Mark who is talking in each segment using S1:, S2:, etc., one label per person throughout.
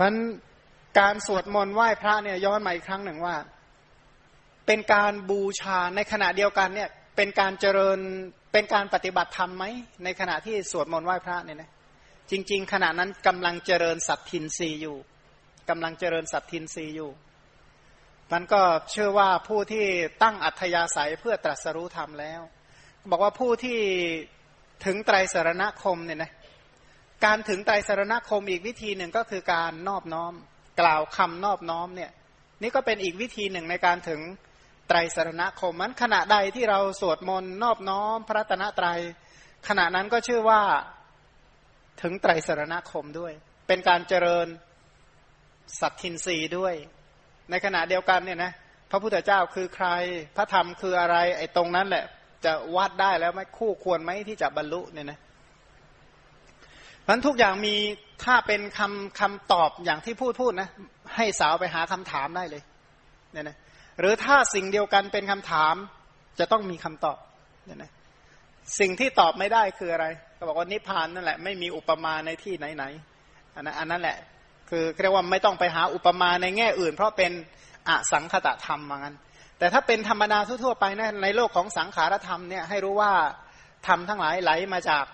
S1: เพราะการสวดมนต์ไหว้พระเนี่ยย้อนมาอีกครั้งหนึ่งว่า เป็นการบูชาในขณะเดียวกันเนี่ยเป็นการเจริญเป็นการปฏิบัติธรรมไหมในขณะที่สวดมนต์ไหว้พระเนี่ยนะจริง ๆ ขณะนั้นกำลังเจริญสัตทินรีอยู่กำลังเจริญสัตทินรีอยู่มันก็เชื่อว่าผู้ที่ตั้งอัธยาศัยเพื่อตรัสรู้ธรรมแล้ว บอกว่าผู้ที่ถึงไตรสารณคมเนี่ยนะ การถึงไตรสรณคมอีกวิธีหนึ่งก็คือการนอบน้อม กล่าวคำนอบน้อมเนี่ยนี่ก็เป็นอีกวิธีหนึ่งในการถึงไตรสรณคมมันขณะใดที่เราสวดมนต์นอบน้อม พระตนะไตรขณะนั้นก็ชื่อว่าถึงไตรสรณคมด้วย เป็นการเจริญสัตทินรีด้วย ในขณะเดียวกันเนี่ยนะพระพุทธเจ้าคือใคร พระธรรมคืออะไรไอ้ตรงนั้นแหละ จะวัดได้แล้วไหมคู่ควรไหมที่จะบรรลุเนี่ยนะ มันทุกอย่างมีถ้าเป็นคำคำตอบอย่างที่พูดพูดนะ ให้สาวไปหาคำถามได้เลยเนี่ยนะหรือถ้าสิ่งเดียวกันเป็นคำถาม จะต้องมีคำตอบเนี่ยนะสิ่งที่ตอบไม่ได้คืออะไร ก็บอกว่านิพพานนั่นแหละไม่มีอุปมาในที่ไหนๆอันนั้นอันนั้นแหละ คือเรียกว่าไม่ต้องไปหาอุปมาในแง่อื่น เพราะเป็นอสังคตธรรมมางั้น แต่ถ้าเป็นธรรมดาทั่วๆไปนะในโลกของสังขารธรรมเนี่ยให้รู้ว่าธรรมทั้งหลายไหลมาจาก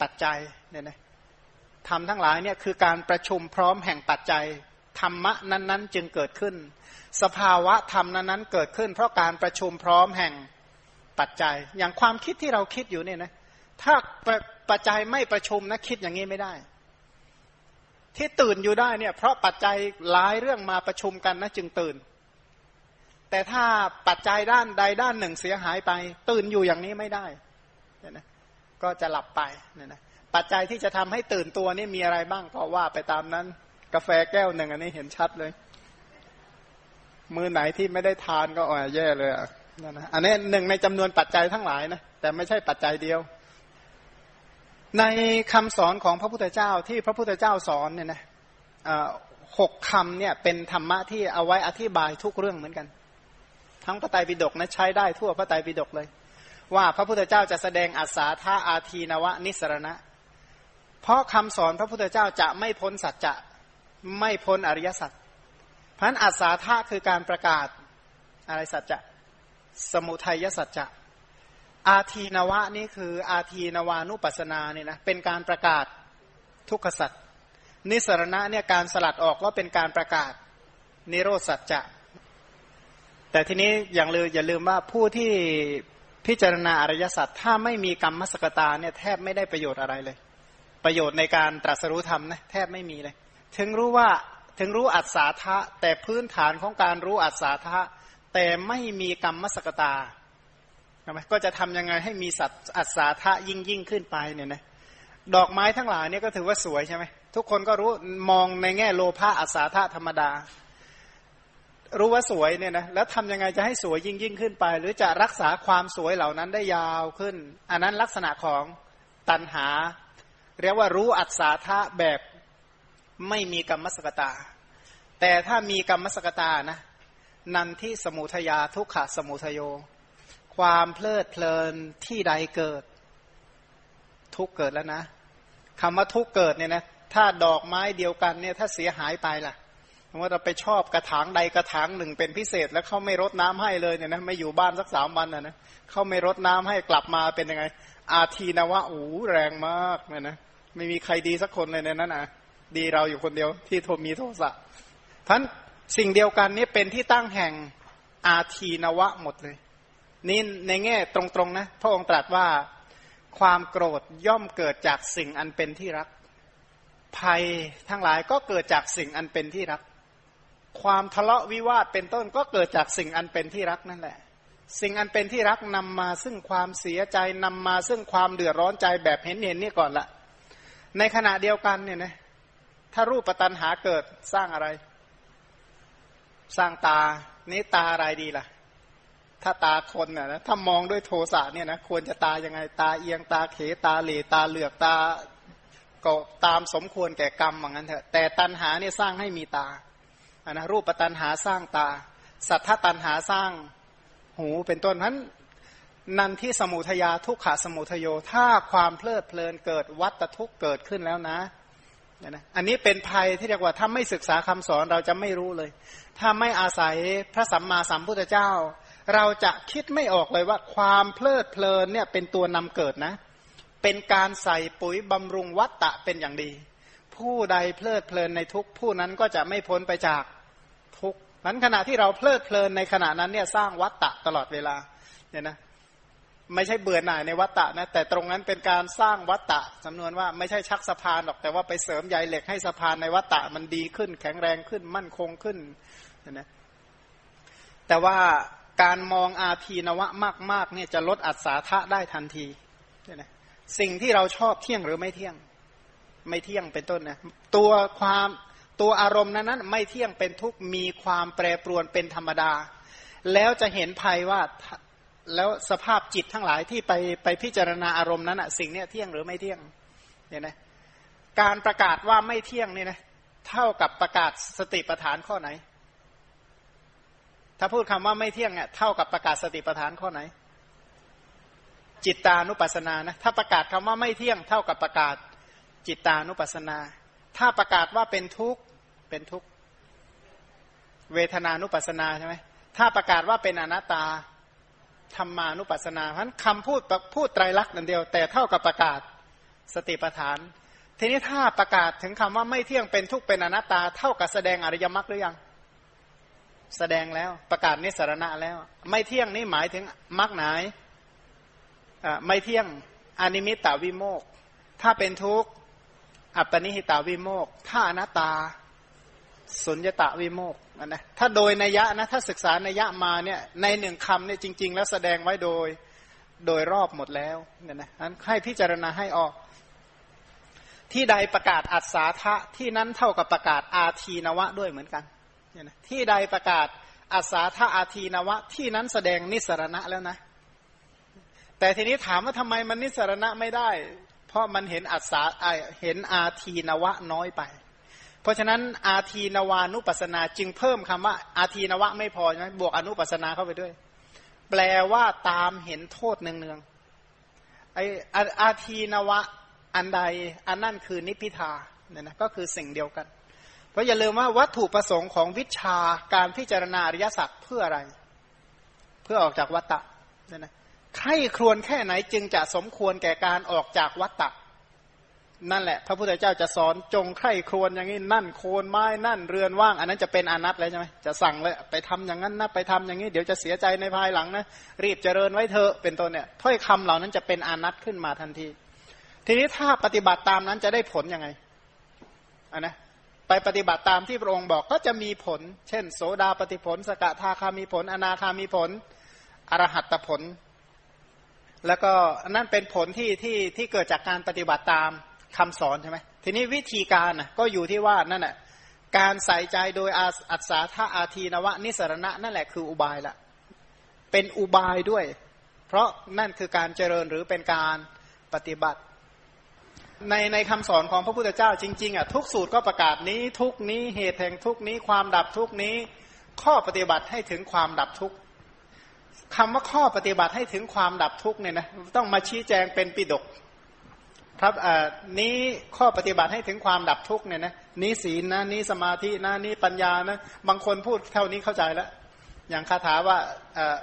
S1: ปัจจัยเนี่ยนะธรรมทั้งหลายเนี่ยคือการประชุมพร้อมแห่งปัจจัยธรรมะนั้นๆ จึงเกิดขึ้น สภาวะธรรมนั้นๆเกิดขึ้น เพราะการประชุมพร้อมแห่งปัจจัย อย่างความคิดที่เราคิดอยู่เนี่ยนะถ้าปัจจัยไม่ประชุมนะคิดอย่างนี้ไม่ได้ ที่ตื่นอยู่ได้เนี่ยเพราะปัจจัยหลายเรื่องมาประชุมกันนะจึงตื่น แต่ถ้าปัจจัยด้านใดด้านหนึ่งเสียหายไป ตื่นอยู่อย่างนี้ไม่ได้เนี่ยนะ ก็จะหลับไปเนี่ยนะปัจจัยที่จะทำให้ตื่นตัวนี่มีอะไรบ้างก็ว่าไปตามนั้น กาแฟแก้วหนึ่งอันนี้เห็นชัดเลย มือไหนที่ไม่ได้ทานก็อ่อยแย่เลยอะนั่นนะอันนี้หนึ่งในจำนวนปัจจัยทั้งหลายนะแต่ไม่ใช่ปัจจัยเดียว ในคำสอนของพระพุทธเจ้าที่พระพุทธเจ้าสอนเนี่ยนะหกคำเนี่ยเป็นธรรมะที่เอาไว้อธิบายทุกเรื่องเหมือนกัน ทั้งพระไตรปิฎกนะใช้ได้ทั่วพระไตรปิฎกเลย ว่าพระพุทธเจ้าจะแสดงอัศาธาอาทีนวะนิสรณะ เพราะคำสอนพระพุทธเจ้าจะไม่พ้นสัจจะไม่พ้นอริยสัจพันอัศาธาคือการประกาศอะไรสัจจะสมุทัยสัจจะอาทีนวะนี่คืออาทีนวานุปัสนาเนี่ยนะเป็นการประกาศทุกขสัจนิสรณะเนี่ยการสลัดออกก็เป็นการประกาศนิโรธสัจจะแต่ทีนี้อย่างลืมอย่าลืมว่าผู้ที่ พิจารณาอริยสัจถ้าไม่มีกรรมมสกตาเนี่ยแทบไม่ได้ประโยชน์อะไรเลย ประโยชน์ในการตรัสรู้ธรรมนะแทบไม่มีเลย ถึงรู้ว่าถึงรู้อัศาธะแต่พื้นฐานของการรู้อัศาธะแต่ไม่มีกรรมมสกตาก็จะทํำยังไงให้มีสัตอัศาธะยิ่งยิ่งขึ้นไปเนี่ยนะดอกไม้ทั้งหลายเนี่ยก็ถือว่าสวยใช่ไหมทุกคนก็รู้มองในแง่โลภะอัศาธาธรรมดา รู้ว่าสวยเนี่ยนะแล้วทำยังไงจะให้สวยยิ่งยิ่งขึ้นไป หรือจะรักษาความสวยเหล่านั้นได้ยาวขึ้น อันนั้นลักษณะของตันหา เรียกว่ารู้อัศาธาแบบไม่มีกรรมสกตา แต่ถ้ามีกรรมสกตานะนันที่สมุทยาทุกขะสมุทโย ความเพลิดเพลินที่ใดเกิด ทุกเกิดแล้วนะคำว่าทุกเกิดเนี่ยนะถ้าดอกไม้เดียวกันเนี่ยถ้าเสียหายไปล่ะ ว่าเราไปชอบกระถางใดกระถางหนึ่งเป็นพิเศษ แล้วเขาไม่รดน้ำให้เลยเนี่ยนะไม่อยู่บ้านสักสามวันนะนะเขาไม่รดน้ำให้กลับมาเป็นยังไง อาทีนว่าโอ้แรงมากเนี่ยนะไม่มีใครดีสักคนเลยในนั้นนะดีเราอยู่คนเดียวที่โทมีโทสะท่านสิ่งเดียวกันนี้เป็นที่ตั้งแห่งอาทีนวะหมดเลย นี่ในแง่ตรงๆนะพระองค์ตรัสว่าความโกรธย่อมเกิดจากสิ่งอันเป็นที่รัก ภัยทั้งหลายก็เกิดจากสิ่งอันเป็นที่รัก ความทะเลาะวิวาทเป็นต้นก็เกิดจากสิ่งอันเป็นที่รักนั่นแหละ สิ่งอันเป็นที่รักนำมาซึ่งความเสียใจนำมาซึ่งความเดือดร้อนใจแบบเห็นเห็นนี่ก่อนละในขณะเดียวกันเนี่ยนะถ้ารูปปัตนหาเกิดสร้างอะไร สร้างตานี้ตาอะไรดีล่ะ ถ้าตาคนน่ะนะถ้ามองด้วยโทสะเนี่ยนะควรจะตายังไงตาเอียงตาเขตาเหลตาเหลือกตาก็ตามสมควรแก่กรรมเหมือนกันเถอะแต่ตันหาเนี่ยสร้างให้มีตา อันนะรูปปัตันหาสร้างตา สัทธตันหาสร้างหูเป็นต้นนั้นนันที่สมุทยาทุกขาสมุทโยถ้าความเพลิดเพลินเกิดวัตทุกเกิดขึ้นแล้วนะเนี่ยนะอันนี้เป็นภัยที่เรียกว่าถ้าไม่ศึกษาคำสอนเราจะไม่รู้เลย ถ้าไม่อาศัยพระสัมมาสัมพุทธเจ้า เราจะคิดไม่ออกเลยว่าความเพลิดเพลินเนี่ยเป็นตัวนำเกิดนะ เป็นการใส่ปุ๋ยบำรุงวัตตะเป็นอย่างดี ผู้ใดเพลิดเพลินในทุกผู้นั้นก็จะไม่พ้นไปจากทุกนั้นขณะที่เราเพลิดเพลินในขณะนั้นเนี่ยสร้างวัตตะตลอดเวลาเนี่ยนะไม่ใช่เบื่อหน่ายในวัตตะนะแต่ตรงนั้นเป็นการสร้างวัตตะจำนวนว่าไม่ใช่ชักสะพานหรอกแต่ว่าไปเสริมใยเหล็กให้สะพานในวัตตะมันดีขึ้น แข็งแรงขึ้นมั่นคงขึ้นนะแต่ว่าการมองอาทีนวะมากๆเนี่ยจะลดอัศาทะได้ทันทีนะสิ่งที่เราชอบเที่ยงหรือไม่เที่ยง ไม่เที่ยงเป็นต้นนะตัวความตัวอารมณ์นั้นนั้นไม่เที่ยงเป็นทุกมีความแปรปรวนเป็นธรรมดา แล้วจะเห็นภัยว่าแล้วสภาพจิตทั้งหลายที่ไปไปพิจารณาอารมณ์นั้นอะสิ่งเนี้ยเที่ยงหรือไม่เที่ยงเนี่ยนะการประกาศว่าไม่เที่ยงเนี่ยนะเท่ากับประกาศสติปัฏฐานข้อไหน ถ้าพูดคำว่าไม่เที่ยงเนี่ยเท่ากับประกาศสติปัฏฐานข้อไหน จิตตานุปัสสนานะถ้าประกาศคำว่าไม่เที่ยงเท่ากับประกาศ จิตตานุปัสสนา ถ้าประกาศว่าเป็นทุกข์เป็นทุกข์เวทนานุปัสสนาใช่ไหมถ้าประกาศว่าเป็นอนัตตาธรรมานุปัสสนาเพราะคำพูดพูดไตรลักษณ์นั่นเดียว แต่เท่ากับประกาศสติปัฏฐาน ทีนี้ถ้าประกาศถึงคำว่าไม่เที่ยงเป็นทุกข์เป็นอนัตตา เท่ากับแสดงอริยมรรคหรือยัง แสดงแล้วประกาศนิสรณะแล้ว ไม่เที่ยงนี่หมายถึงมรรคไหนไม่เที่ยงอนิมิตตวิโมกถ้าเป็นทุกข์ อัปปนิหิตาวิโมกถ้าอนัตตาสุญญตาวิโมกนะถ้าโดยนัยยะนะถ้าศึกษานัยยะมาเนี่ยในหนึ่งคำเนี่ยจริง ๆ แล้วแสดงไว้โดยโดยรอบหมดแล้วเนี่ยนะนั้นให้พิจารณาให้ออก ที่ใดประกาศอัศาทะที่นั้นเท่ากับประกาศอาทีนวะด้วยเหมือนกันเนี่ยนะที่ใดประกาศอัศาทะอาทีนวะ ที่นั้นแสดงนิสรณะแล้วนะ แต่ทีนี้ถามว่าทำไมมันนิสรณะไม่ได้ เพราะมันเห็นอัศาเห็นอาทีนวะน้อยไป เพราะฉะนั้นอาทีนวานุปัสนาจึงเพิ่มคำว่า อาทีนวะไม่พอใช่ไหมบวกอนุปัสนาเข้าไปด้วย แปลว่าตามเห็นโทษเนืองๆไออาทีนวะอันใดอันนั่นคือนิพิทาเนี่ยนะก็คือสิ่งเดียวกัน เพราะอย่าลืมว่าวัตถุประสงค์ของวิชาการพิจารณาอริยสัจเพื่ออะไร เพื่อออกจากวัตตะเนี่ยนะ ใครครวญแค่ไหนจึงจะสมควรแก่การออกจากวัตตะนั่นแหละ พระพุทธเจ้าจะสอนจงใคร่ครวญอย่างนี้นั่นโคนไม้นั่นเรือนว่าง อันนั้นจะเป็นอนัตแล้วใช่ไหมจะสั่งเลยไปทำอย่างนั้นนะไปทำอย่างนี้ เดี๋ยวจะเสียใจในภายหลังนะรีบเจริญไว้เถอะเป็นต้นเนี่ยถ้อยคำเหล่านั้นจะเป็นอนัตขึ้นมาทันที ทีนี้ถ้าปฏิบัติตามนั้นจะได้ผลยังไงอันนะไปปฏิบัติตามที่พระองค์บอกก็จะมีผล เช่น โสดาปฏิผล สกทาคามีผล อนาคามีผลอรหัตผล แล้วก็นั่นเป็นผลที่ที่ที่เกิดจากการปฏิบัติตามคำสอนใช่ไหมทีนี้วิธีการนะก็อยู่ที่ว่านั่นแหะการใส่ใจโดยอัศาธาอาทีนวะนิสรณะนั่นแหละคืออุบายละเป็นอุบายด้วย เพราะนั่นคือการเจริญหรือเป็นการปฏิบัติ ในในคำสอนของพระพุทธเจ้าจริงๆอะทุกสูตรก็ประกาศนี้ทุกนี้เหตุแห่งทุกนี้ความดับทุกนี้ ข้อปฏิบัติให้ถึงความดับทุก คำว่าข้อปฏิบัติให้ถึงความดับทุกเนี่ยนะต้องมาชี้แจงเป็นปิดกครับอ่านี้ข้อปฏิบัติให้ถึงความดับทุกเนี่ยนะนี้ศีลนะนี้สมาธินะนี้ปัญญานะบางคนพูดเท่านี้เข้าใจแล้ว อย่างคาถาว่าอ่า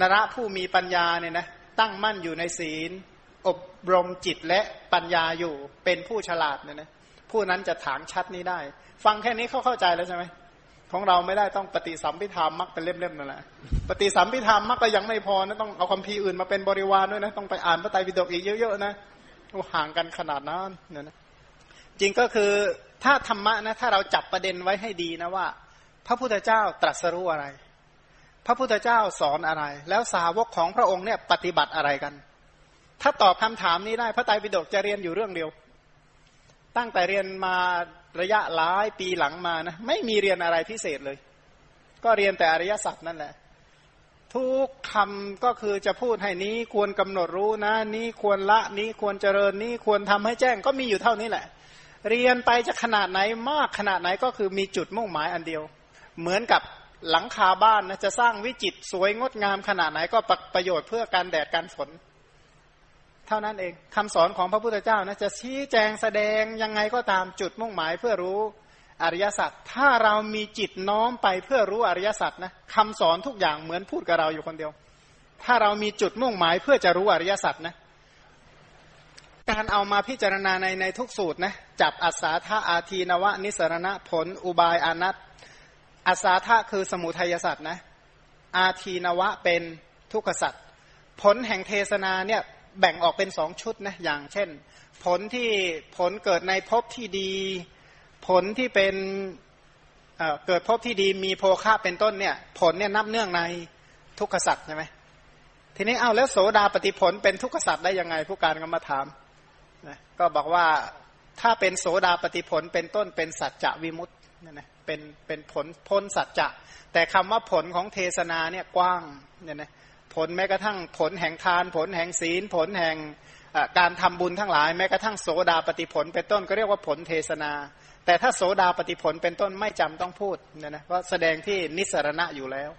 S1: นระผู้มีปัญญาเนี่ยนะตั้งมั่นอยู่ในศีล อบรมจิตและปัญญาอยู่เป็นผู้ฉลาดเนี่ยนะผู้นั้นจะถางชัดนี้ได้ ฟังแค่นี้เขาเข้าใจแล้วใช่ไหม ของเราไม่ได้ต้องปฏิสัมพิธามมักเป็นเล่มๆนั่นแหละปฏิสัมพิธามมักก็ยังไม่พอนะต้องเอาคำพีอื่นมาเป็นบริวารด้วยนะต้องไปอ่านพระไตรปิฎกอีกเยอะๆนะห่างกันขนาดนั้นนะจริงก็คือถ้าธรรมะนะถ้าเราจับประเด็นไว้ให้ดีนะว่า พระพุทธเจ้าตรัสรู้อะไร พระพุทธเจ้าสอนอะไร แล้วสาวกของพระองค์เนี่ยปฏิบัติอะไรกัน ถ้าตอบคำถามนี้ได้พระไตรปิฎกจะเรียนอยู่เรื่องเดียว ตั้งแต่เรียนมา ระยะหลายปีหลังมานะไม่มีเรียนอะไรพิเศษเลย ก็เรียนแต่อริยสัจนั่นแหละ ทุกคำก็คือจะพูดให้นี้ควรกำหนดรู้นะ นี้ควรละนี้ควรเจริญนี้ควรทำให้แจ้งก็มีอยู่เท่านี้แหละ เรียนไปจะขนาดไหนมากขนาดไหนก็คือมีจุดมุ่งหมายอันเดียว เหมือนกับหลังคาบ้านนะจะสร้างวิจิตสวยงดงามขนาดไหนก็ประโยชน์เพื่อการแดดการฝน เท่านั้นเองคำสอนของพระพุทธเจ้านะจะชี้แจงแสดงยังไงก็ตามจุดมุ่งหมายเพื่อรู้อริยสัจถ้าเรามีจิตน้อมไปเพื่อรู้อริยสัจนะคำสอนทุกอย่างเหมือนพูดกับเราอยู่คนเดียว ถ้าเรามีจุดมุ่งหมายเพื่อจะรู้อริยสัจนะการเอามาพิจารณาในในทุกสูตรนะจับอัศาธาอาทีนวะนิสรณะผลอุบายอนัตอัศาธาคือสมุทัยสัตว์นะอาทีนวะเป็นทุกขสัตว์ผลแห่งเทศนาเนี่ย แบ่งออกเป็นสองชุดนะอย่างเช่น ผลที่ผลเกิดในภพที่ดี ผลที่เป็นเเกิดภพที่ดีมีโภคะเป็นต้นเนี่ย ผลเนี่ยนับเนื่องในทุกขสัตว์ใช่ไหมทีนี้เอาแล้วโสดาปฏิผลเป็นทุกขสัตว์ได้ยังไง ผู้การก็มาถามนะก็บอกว่าถ้าเป็นโสดาปฏิผลเป็นต้นเป็นสัจจะวิมุตต์เนี่ยนะเป็นเป็นผลพ้นสัจจะ แต่คำว่าผลของเทศนาเนี่ยกว้างเนี่ยนะ ผลแม้กระทั่งผลแห่งทาน ผลแห่งศีล ผลแห่งการทำบุญทั้งหลายแม้กระทั่งโสดาปฏิผล เป็นต้นก็เรียกว่าผลเทศนา แต่ถ้าโสดาปฏิผลเป็นต้นไม่จำต้องพูดเนี่ยนะเพราะแสดงที่นิสรณะอยู่แล้ว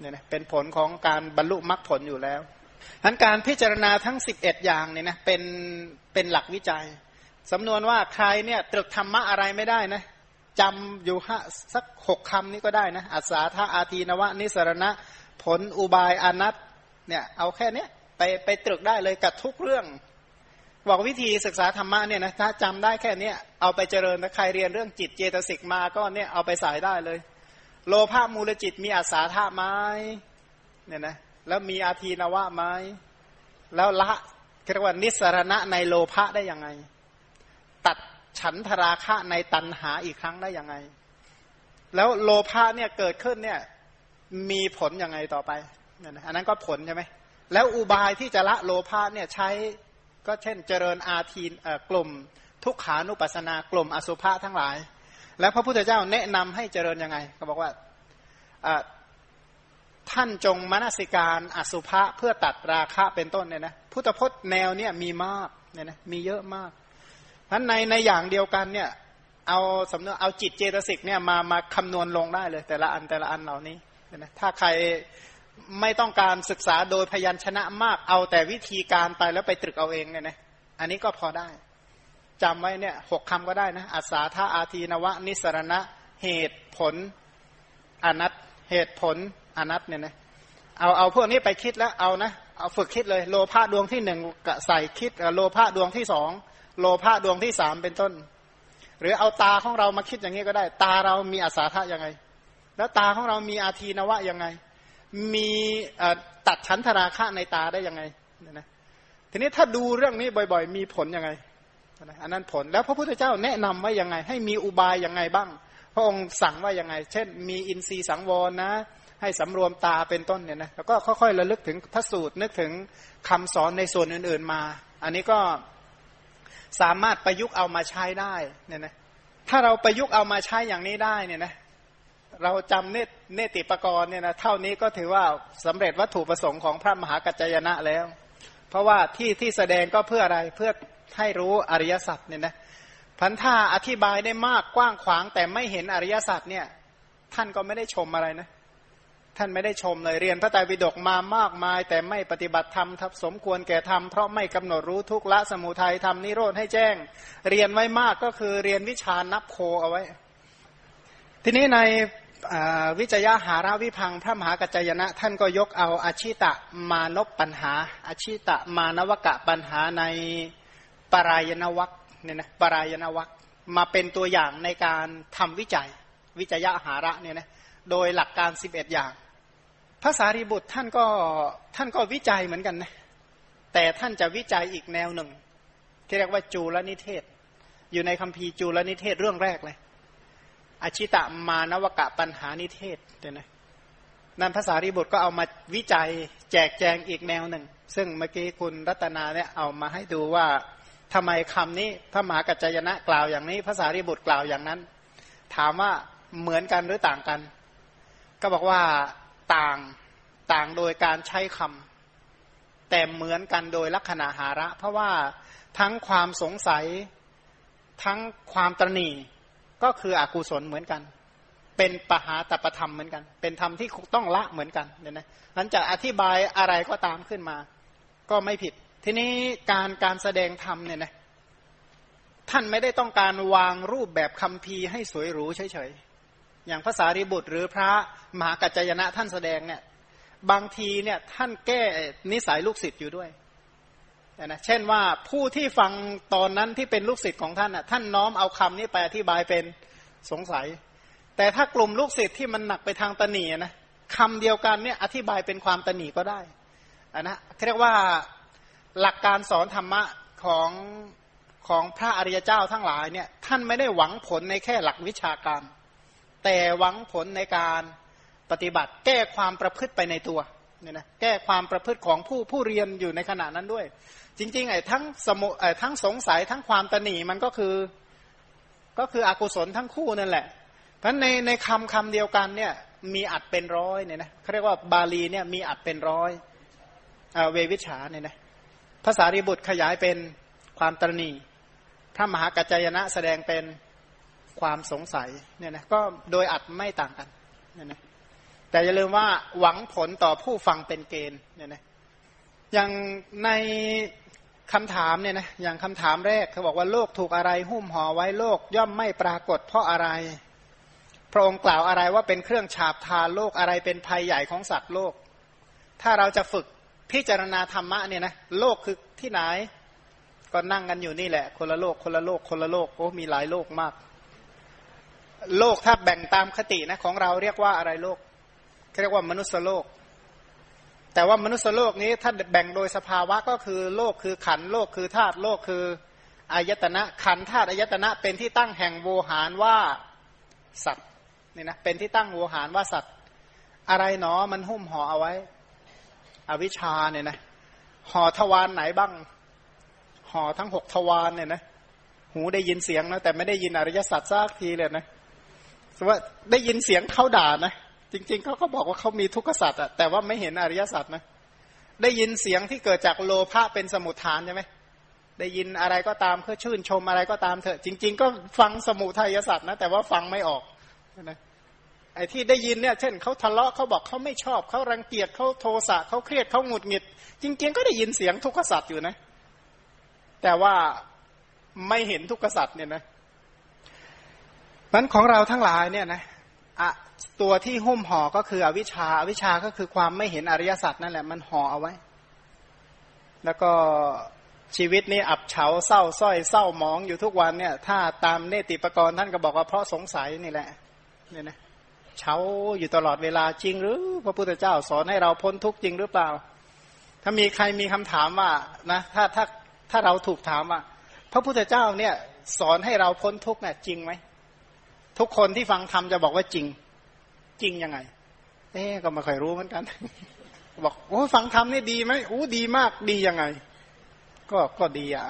S1: เนี่ยนะเป็นผลของการบรรลุมรรคผลอยู่แล้วทั้นการพิจารณาทั้ง 11 อย่างเนี่ยนะเป็นเป็นหลักวิจัยสำนวนว่าใครเนี่ยตรึกธรรมะอะไรไม่ได้นะจำอยู่สักหกคำนี้ก็ได้นะอัศาธาอาทีนวะ นิสรณะ ผลอุบายอนัต เนี่ยเอาแค่เนี้ยไปไปตรึกได้เลยกับทุกเรื่อง บอกวิธีศึกษาธรรมะเนี่ยนะถ้าจำได้แค่เนี้ยเอาไปเจริญถ้าใครเรียนเรื่องจิตเจตสิกมาก็เนี่ยเอาไปสายได้เลย โลภะมูลจิตมีอาสาธาไม้เนี่ยนะแล้วมีอาทีนวะไหมแล้วละเรียกว่านิสรณะในโลภะได้ยังไง ตัดฉันทราคะในตันหาอีกครั้งได้ยังไง แล้วโลภะเนี่ยเกิดขึ้นเนี่ยมีผลยังไงต่อไป อันนั้นก็ผลใช่ไหมแล้วอุบายที่จะละโลภะเนี่ยใช้ก็เช่นเจริญอาทีนกลุ่มทุกขานุปัสนากลุ่มอสุภะทั้งหลาย แล้วพระพุทธเจ้าแนะนำให้เจริญยังไง ก็บอกว่าท่านจงมนสิการอสุภะเพื่อตัดราคะเป็นต้นเนี่ยนะพุทธพจน์แนวเนี่ยมีมากเนี่ยนะมีเยอะมากเพราะในในอย่างเดียวกันเนี่ยเอาสำเนาเอาจิตเจตสิกเนี่ยมามาคำนวณลงได้เลย แต่ละอันแต่ละอันเหล่านี้นะถ้าใคร ไม่ต้องการศึกษาโดยพยัญชนะมากเอาแต่วิธีการไปแล้วไปตรึกเอาเองเนี่ยนะอันนี้ก็พอได้จำไว้เนี่ยหกคำก็ได้นะอาสาธาอาทีนวะ นิสรณะ เหตุผลอนัตเหตุผลอนัตเนี่ยนะเอาเอาพวกนี้ไปคิดแล้วเอานะเอาฝึกคิดเลย โลภะดวงที่หนึ่งใส่คิดโลภะดวงที่สองโลภะดวงที่สามเป็นต้น หรือเอาตาของเรามาคิดอย่างนี้ก็ได้ ตาเรามีอาสาทะยังไง แล้วตาของเรามีอาทีนวะยังไง มีตัดชั้นธราคะในตาได้ยังไงนะทีนี้ถ้าดูเรื่องนี้บ่อย ๆ มีผลยังไงอันนั้นผลแล้วพระพุทธเจ้าแนะนำว่ายังไง ให้มีอุบายยังไงบ้าง พระองค์สั่งว่ายังไง เช่น มีอินทรีย์สังวรนะ ให้สำรวมตาเป็นต้นเนี่ยนะแล้วก็ค่อยๆระลึกถึงพระสูตรนึกถึงคำสอนในส่วนอื่นๆมา อันนี้ก็สามารถประยุกต์เอามาใช้ได้เนี่ยนะถ้าเราประยุกต์เอามาใช้อย่างนี้ได้เนี่ยนะ เราจำเนตเนติปกรณ์เนี่ยนะเท่านี้ก็ถือว่าสำเร็จวัตถุประสงค์ของพระมหากัจจยนะแล้ว เพราะว่าที่ที่แสดงก็เพื่ออะไรเพื่อให้รู้อริยสัจเนี่ยนะพันธาอธิบายได้มากกว้างขวางแต่ไม่เห็นอริยสัจเนี่ย ท่านก็ไม่ได้ชมอะไรนะ ท่านไม่ได้ชมเลยเรียนพระไตรปิฎกมามากมาย แต่ไม่ปฏิบัติธรรมทับสมควรแก่ธรรมเพราะไม่กำหนดรู้ทุกละสมุทัยทำนิโรธให้แจ้ง เรียนไว้มากก็คือเรียนวิชานับโคเอาไว้ ทีนี้ในวิจยะหาราวิพังพระมหากัจจยนะ ท่านก็ยกเอาอาชิตะมานพปัญหา อาชิตะมานวกะปัญหาในปรายณวัคเนี่ยนะปรายณวัคมาเป็นตัวอย่างในการทำวิจัย วิจยะหาระเนี่ยนะโดยหลักการสิบเอ็ดอย่างภาษารีบุตรท่านก็ท่านก็วิจัยเหมือนกันนะแต่ท่านจะวิจัยอีกแนวหนึ่ง ที่เรียกว่าจูลนิเทศ อยู่ในคัมภีร์จูลนิเทศเรื่องแรกเลย อชิตะมานวกะปัญหานิเทศเนี่ยนะนั่นภาษารีบุตรก็เอามาวิจัยแจกแจงอีกแนวหนึ่ง ซึ่งเมื่อกี้คุณรัตนาเนี่ยเอามาให้ดูว่าทำไมคำนี้พระมหากัจจยนะกล่าวอย่างนี้ภาษารีบุตรกล่าวอย่างนั้น ถามว่าเหมือนกันหรือต่างกัน ก็บอกว่าต่างต่างโดยการใช้คำแต่เหมือนกันโดยลักษณะหาระ เพราะว่าทั้งความสงสัยทั้งความตรณี ก็คืออกุศลเหมือนกัน เป็นปหาตประธรรมเหมือนกัน เป็นธรรมที่ต้องละเหมือนกันเนี่ยนะนั้นจะอธิบายอะไรก็ตามขึ้นมา ก็ไม่ผิด ทีนี้การการแสดงธรรมเนี่ยนะท่านไม่ได้ต้องการวางรูปแบบคำพีให้สวยหรูเฉยๆ อย่างภาษาริบุตร หรือพระมหากัจจยนะท่านแสดงเนี่ย บางทีเนี่ยท่านแก้นิสัยลูกศิษย์อยู่ด้วย นะเช่นว่าผู้ที่ฟังตอนนั้นที่เป็นลูกศิษย์ของท่านอะท่านน้อมเอาคำนี้ไปอธิบายเป็นสงสัย แต่ถ้ากลุ่มลูกศิษย์ที่มันหนักไปทางตนีนะคำเดียวกันเนี่ยอธิบายเป็นความตนีก็ได้อันนะเรียกว่าหลักการสอนธรรมะของของพระอริยเจ้าทั้งหลายเนี่ยท่านไม่ได้หวังผลในแค่หลักวิชาการ แต่หวังผลในการปฏิบัติแก้ความประพฤติไปในตัว เนี่ยนะแก้ความประพฤติของผู้ผู้เรียนอยู่ในขณะนั้นด้วย จริงๆไอ้ทั้งสมุไอ้ทั้งสงสัยทั้งความตนีมันก็คือก็คืออกุศลทั้งคู่นั่นแหละ เพราะในในคำคำเดียวกันเนี่ยมีอัดเป็นร้อยเนี่ยนะเขาเรียกว่าบาลีเนี่ยมีอัดเป็นร้อยเววิชาเนี่ยนะภาษาริบุตรขยายเป็นความตรณีพระมหากัจจยนะแสดงเป็นความสงสัยเนี่ยนะก็โดยอัดไม่ต่างกันเนี่ยนะ แต่อย่าลืมว่าหวังผลต่อผู้ฟังเป็นเกณฑ์เนี่ยนะอย่างในคำถามเนี่ยนะอย่างคำถามแรกเขาบอกว่าโลกถูกอะไรหุ้มห่อไว้โลกย่อมไม่ปรากฏเพราะอะไร พระองค์กล่าวอะไรว่าเป็นเครื่องฉาบทาโลกอะไรเป็นภัยใหญ่ของสัตว์โลก ถ้าเราจะฝึกพิจารณาธรรมะเนี่ยนะโลกคือที่ไหน ก็นั่งกันอยู่นี่แหละ คนละโลก คนละโลก คนละโลกโอ้มีหลายโลกมาก โลกถ้าแบ่งตามคตินะของเราเรียกว่าอะไรโลก เรียกว่ามนุษยโลก แต่ว่ามนุษยโลกนี้ถ้าแบ่งโดยสภาวะก็คือโลกคือขันโลกคือธาตุโลกคืออายตนะขันธาตุอายตนะเป็นที่ตั้งแห่งโวหารว่าสัตว์นี่นะเป็นที่ตั้งโวหารว่าสัตว์ อะไรหนอมันหุ้มห่อเอาไว้ อวิชชาเนี่ยนะห่อทวารไหนบ้างห่อทั้งหกทวารเนี่ยนะหูได้ยินเสียงนะแต่ไม่ได้ยินอริยสัจซากทีเลยนะสว่าได้ยินเสียงเขาด่านะ จริง ๆเขาก็บอกว่าเขามีทุกขสัจอะแต่ว่าไม่เห็นอริยสัจนะได้ยินเสียงที่เกิดจากโลภะเป็นสมุทฐานใช่ไหมได้ยินอะไรก็ตามเพื่อชื่นชมอะไรก็ตามเถอะ จริง ๆ ก็ฟังสมุทัยสัจนะแต่ว่าฟังไม่ออกนะไอ้ที่ได้ยินเนี่ยเช่นเขาทะเลาะเขาบอกเขาไม่ชอบเขารังเกียจเขาโทสะเขาเครียดเขาหงุดหงิด จริง ๆ ก็ได้ยินเสียงทุกขสัจอยู่นะ แต่ว่าไม่เห็นทุกขสัตว์เนี่ยนะมันของเราทั้งหลายเนี่ยนะอะ ตัวที่หุ้มห่อก็คืออวิชชาอวิชชาก็คือความไม่เห็นอริยสัจนั่นแหละมันห่อเอาไว้ แล้วก็ชีวิตนี้อับเฉาเศร้าส้อยเศร้าหมองอยู่ทุกวันเนี่ย ถ้าตามเนติปกรณ์ท่านก็บอกว่าเพราะสงสัยนี่แหละเนี่ยนะเฉาอยู่ตลอดเวลาจริงหรือ พระพุทธเจ้าสอนให้เราพ้นทุกข์จริงหรือเปล่า ถ้ามีใครมีคำถามว่านะถ้าถ้าถ้าเราถูกถามว่า พระพุทธเจ้าเนี่ย สอนให้เราพ้นทุกข์เนี่ยจริงไหม ทุกคนที่ฟังธรรมจะบอกว่าจริง จริงยังไง เอ๊ก็ไม่ค่อยรู้เหมือนกัน บอกโอ้ฟังธรรมนี่ดีไหมโอ้ดีมากดียังไง ก็ก็ดีอะ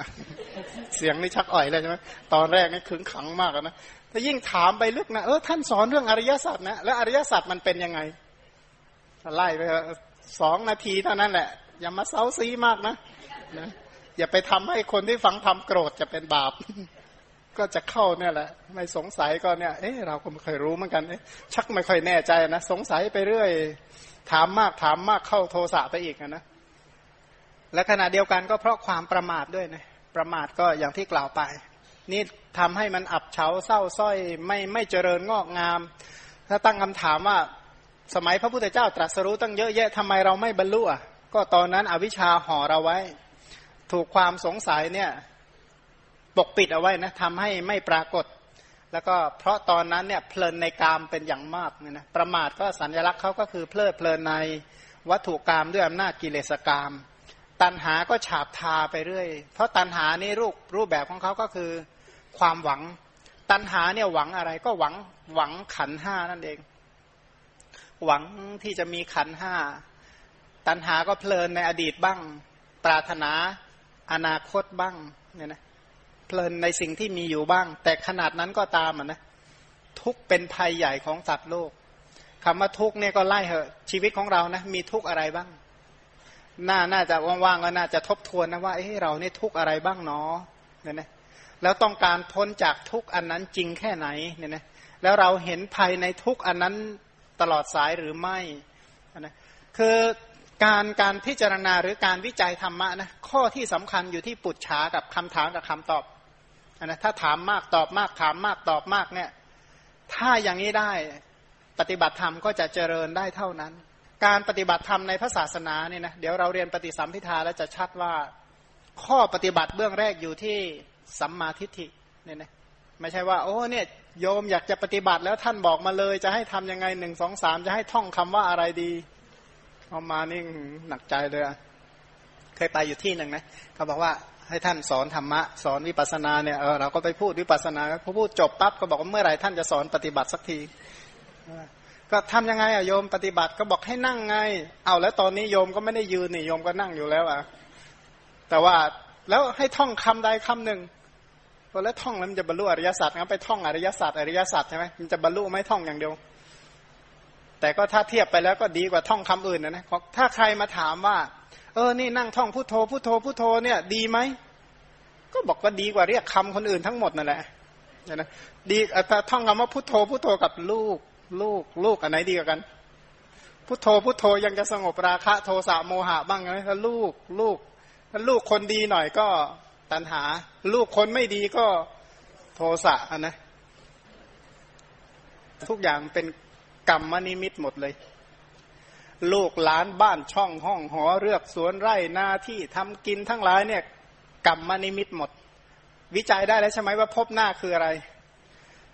S1: เสียงนี่ชักอ่อยเลยใช่ไหมตอนแรกนี่ขึงขังมากนะถ้ายิ่งถามไปลึกนะเออท่านสอนเรื่องอริยสัจนะแล้วอริยสัจมันเป็นยังไงไล่ไปสองนาทีเท่านั้นแหละ อย่ามาเซาซีมากนะนะอย่าไปทำให้คนที่ฟังทำโกรธจะเป็นบาป ก็จะเข้าเนี่ยแหละ ไม่สงสัยก็เนี่ยเอ๊ะเราก็ไม่เคยรู้เหมือนกันเอ๊ะชักไม่ค่อยแน่ใจนะสงสัยไปเรื่อย ถามมากถามมากเข้าโทสะไปอีกนะและขณะเดียวกันก็เพราะความประมาทด้วยนะประมาทก็อย่างที่กล่าวไป นี่ทำให้มันอับเฉาเศร้าส้อย ไม่ไม่เจริญงอกงาม ถ้าตั้งคำถามว่าสมัยพระพุทธเจ้าตรัสรู้ตั้งเยอะแยะทำไมเราไม่บรรลุอะก็ตอนนั้นอวิชชาห่อเราไว้ ถูกความสงสัยเนี่ย ปกปิดเอาไว้นะทำให้ไม่ปรากฏ แล้วก็เพราะตอนนั้นเนี่ยเพลินในกามเป็นอย่างมากเนี่ยนะประมาทก็สัญลักษณ์เขาก็คือเพลิดเพลินในวัตถุกรรมด้วยอำนาจกิเลสกรรมตัณหาก็ฉาบทาไปเรื่อย เพราะตัณหานี่รูปรูปแบบของเขาก็คือความหวัง ตัณหาเนี่ยหวังอะไรก็หวังหวังขันห้านั่นเอง หวังที่จะมีขันห้าตัณหาก็เพลินในอดีตบ้าง ปรารถนาอนาคตบ้างเนี่ยนะ เพลินในสิ่งที่มีอยู่บ้าง แต่ขนาดนั้นก็ตามอะนะทุกเป็นภัยใหญ่ของสัตว์โลกคำว่าทุกเนี่ยก็ไล่เหอะชีวิตของเรานะมีทุกอะไรบ้างน่าน่าจะว่างๆก็น่าจะทบทวนนะว่าเอ้เราเนี่ทุกอะไรบ้างเนาะเนี่ยนะแล้วต้องการพ้นจากทุกอันนั้นจริงแค่ไหนเนี่ยนะแล้วเราเห็นภัยในทุกอันนั้นตลอดสายหรือไม่นะคือการการพิจารณาหรือการวิจัยธรรมะนะข้อที่สำคัญอยู่ที่ปุจฉากับคำถามกับคำตอบ นะถ้าถามมากตอบมากถามมากตอบมากเนี่ย ถ้าอย่างนี้ได้ปฏิบัติธรรมก็จะเจริญได้เท่านั้น การปฏิบัติธรรมในพระศาสนาเนี่ยนะเดี๋ยวเราเรียนปฏิสัมพิทาแล้วจะชัดว่าข้อปฏิบัติเบื้องแรกอยู่ที่สัมมาทิฏฐิเนี่ยนะไม่ใช่ว่า โอ้เนี่ยโยมอยากจะปฏิบัติแล้วท่านบอกมาเลย จะให้ทํำยังไงหนึ่งสองสามจะให้ท่องคำว่าอะไรดีเอามานี่หนักใจเลยเคยไปอยู่ที่หนึ่งนะเขาบอกว่า ให้ท่านสอนธรรมะสอนวิปัสนาเนี่ยเออเราก็ไปพูดวิปัสนาพอพูดจบปั๊บก็บอกว่าเมื่อไหร่ท่านจะสอนปฏิบัติสักทีก็ทำยังไงอะโยมปฏิบัติก็บอกให้นั่งไง เอาแล้วตอนนี้โยมก็ไม่ได้ยืนนี่โยมก็นั่งอยู่แล้วอะแต่ว่าแล้วให้ท่องคำใดคำหนึ่งพอแล้วท่องแล้วมันจะบรรลุอริยสัจงั้นไปท่องอริยสัจอริยสัจใช่ไหมมันจะบรรลุไม่ท่องอย่างเดียว แต่ก็ถ้าเทียบไปแล้วก็ดีกว่าท่องคำอื่นนะนะถ้าใครมาถามว่า เออนี่นั่งท่องพุทโธพุทโธพุทโธเนี่ยดีไหมก็บอกว่าดีกว่าเรียกคำคนอื่นทั้งหมดนั่นแหละนะดีแต่ท่องคำว่าพุทโธพุทโธกับลูกลูกลูกอันไหนดีกว่ากัน พุทโธพุทโธยังจะสงบราคะโทสะโมหะบ้างไหมถ้าลูกลูกถ้าลูกคนดีหน่อยก็ตัณหา ลูกคนไม่ดีก็โทสะนะทุกอย่างเป็นกรรมนิมิตหมดเลย ลูกหลานบ้านช่องห้องหอเรือกสวนไร่นาที่ทำกินทั้งหลายเนี่ยกรรมนิมิตหมด วิจัยได้แล้วใช่ไหมว่าพบหน้าคืออะไร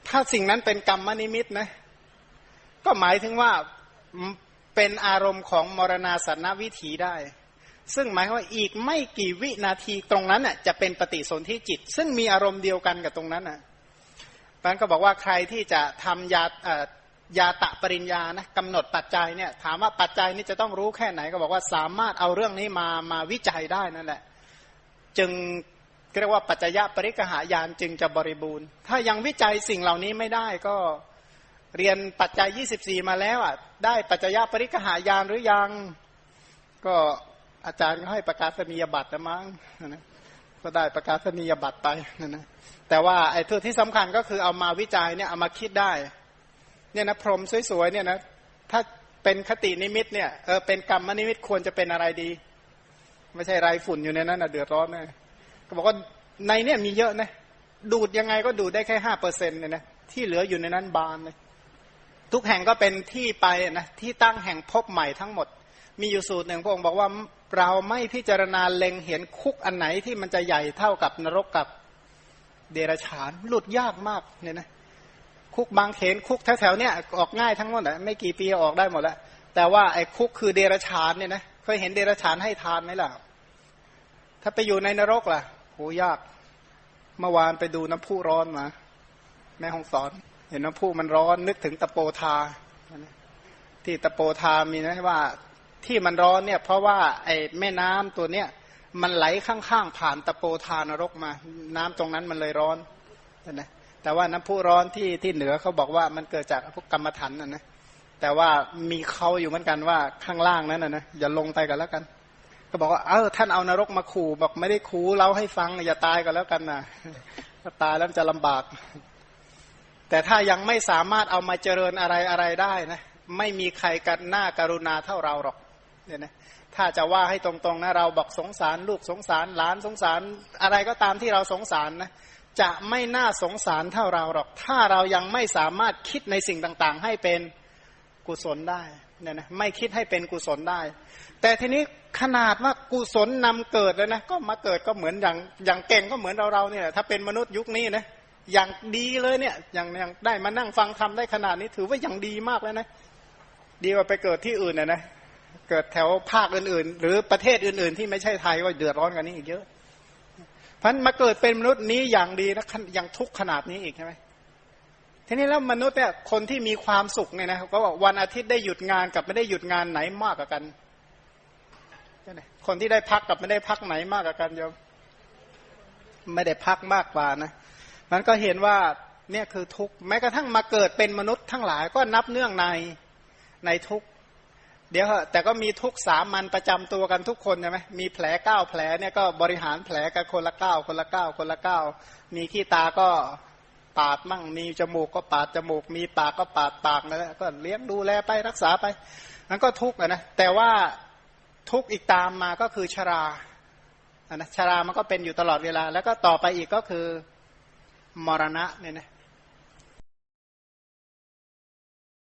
S1: ถ้าสิ่งนั้นเป็นกรรมนิมิตนะ ก็หมายถึงว่าเป็นอารมณ์ของมรณาสันนวิถีได้ ซึ่งหมายว่าอีกไม่กี่วินาทีตรงนั้นน่ะจะเป็นปฏิสนธิจิต ซึ่งมีอารมณ์เดียวกันกับตรงนั้นน่ะมันก็บอกว่าใครที่จะทำยา ยาตะปริญญานะกำหนดปัจจัยเนี่ยถามว่าปัจจัยนี้จะต้องรู้แค่ไหนก็บอกว่าสามารถเอาเรื่องนี้มามาวิจัยได้นั่นแหละ จึงเรียกว่าปัจจยะปริกหายานจึงจะบริบูรณ์ ถ้ายังวิจัยสิ่งเหล่านี้ไม่ได้ก็เรียนปัจจัย 24 มาแล้วอะได้ปัจจยะปริกหายานหรือยังก็อาจารย์ก็ให้ประกาศนียบัตรนะมั้งนะก็ได้ประกาศนียบัตรไปนะนะแต่ว่าไอ้ที่สำคัญก็คือเอามาวิจัยเนี่ยเอามาคิดได้ เนี่ยนะพรมสวยๆเนี่ยนะถ้าเป็นคตินิมิตเนี่ยเออเป็นกรรมนิมิตควรจะเป็นอะไรดี ไม่ใช่ไรฝุ่นอยู่ในนั้นนะเดือดร้อนนะก็บอกว่าในเนี่ยมีเยอะนะดูดยังไงก็ดูดได้แค่ห้าเปอร์เซ็นต์เนี่ยนะที่เหลืออยู่ในนั้นบานเลยทุกแห่งก็เป็นที่ไปนะที่ตั้งแห่งพบใหม่ทั้งหมด มีอยู่สูตรหนึ่งพระองค์บอกว่าเราไม่พิจารณาเล็งเห็นคุกอันไหนที่มันจะใหญ่เท่ากับนรกกับเดรัจฉานหลุดยากมากเนี่ยนะ คุกบางเขนคุกแถวๆเนี่ยออกง่ายทั้งหมดแหละไม่กี่ปีออกได้หมดแล้วแต่ว่าไอ้คุกคือเดรัจฉานเนี่ยนะเคยเห็นเดรัจฉานให้ทานไหมล่ะ ถ้าไปอยู่ในนรกล่ะโหยากเมื่อวานไปดูน้ำพุร้อนมา แม่ห้องสอน เห็นน้ำพุมันร้อนนึกถึงตะโปธาที่ตะโปธามีนะว่าที่มันร้อนเนี่ย เพราะว่าไอ้แม่น้ำตัวเนี้ยมันไหลข้างๆผ่านตะโปธานรกมา น้ำตรงนั้นมันเลยร้อนนะ แต่ว่าน้ำพุร้อนที่ที่เหนือเขาบอกว่ามันเกิดจากพวกกรรมฐานนะนะแต่ว่ามีเขาอยู่เหมือนกันว่าข้างล่างนั้นนะนะอย่าลงไปกันแล้วกัน ก็บอกว่าเออท่านเอานรกมาขู่บอกไม่ได้ขู่เราให้ฟังอย่าตายกันแล้วกันนะถ้าตายแล้วจะลำบาก แต่ถ้ายังไม่สามารถเอามาเจริญอะไรอะไรได้นะไม่มีใครกันหน้าการุณาเท่าเราหรอกเนี่ยนะถ้าจะว่าให้ตรงๆนะเราบอกสงสารลูกสงสารหลานสงสารอะไรก็ตามที่เราสงสารนะ จะไม่น่าสงสารเท่าเราหรอก ถ้าเรายังไม่สามารถคิดในสิ่งต่างๆ ให้เป็นกุศลได้เนี่ยนะไม่คิดให้เป็นกุศลได้ แต่ทีนี้ขนาดว่ากุศลนำเกิดแล้วนะก็มาเกิดก็เหมือนอย่างอย่างเก่งก็เหมือนเราเราเนี่ยถ้าเป็นมนุษย์ยุคนี้นะอย่างดีเลยเนี่ยอย่างอย่างได้มานั่งฟังทำได้ขนาดนี้ถือว่าอย่างดีมากแล้วนะดีกว่าไปเกิดที่อื่นนะนะเกิดแถวภาคอื่นๆ หรือประเทศอื่น ๆ ที่ไม่ใช่ไทยก็เดือดร้อนกันนี้อีกเยอะ พันมาเกิดเป็นมนุษย์นี้อย่างดีแล้วยังทุกข์ขนาดนี้อีกใช่ไหมทีนี้แล้วมนุษย์เนี่ยคนที่มีความสุขเนี่ยนะก็บอกวันอาทิตย์ได้หยุดงานกับไม่ได้หยุดงานไหนมากกว่ากัน คนที่ได้พักกับไม่ได้พักไหนมากกว่ากันโยมไม่ได้พักมากกว่านะมันก็เห็นว่าเนี่ยคือทุกข์แม้กระทั่งมาเกิดเป็นมนุษย์ทั้งหลายก็นับเนื่องในในทุกข์ เดี๋ยวแต่ก็มีทุกสามันประจำตัวกันทุกคนใช่ไหมมีแผลเก้าแผลเนี่ยก็บริหารแผลกันคนละเก้าคนละเก้าคนละเก้ามีขี้ตาก็ปาดมั่งมีจมูกก็ปาดจมูก มีปากก็ปาดปากนั่นแหละก็เลี้ยงดูแลไปรักษาไปนั้นก็ทุกข์นะแต่ว่าทุกข์อีกตามมาก็คือชราอะนะชรามันก็เป็นอยู่ตลอดเวลา แล้วก็ต่อไปอีกก็คือมรณะเนี่ยนะ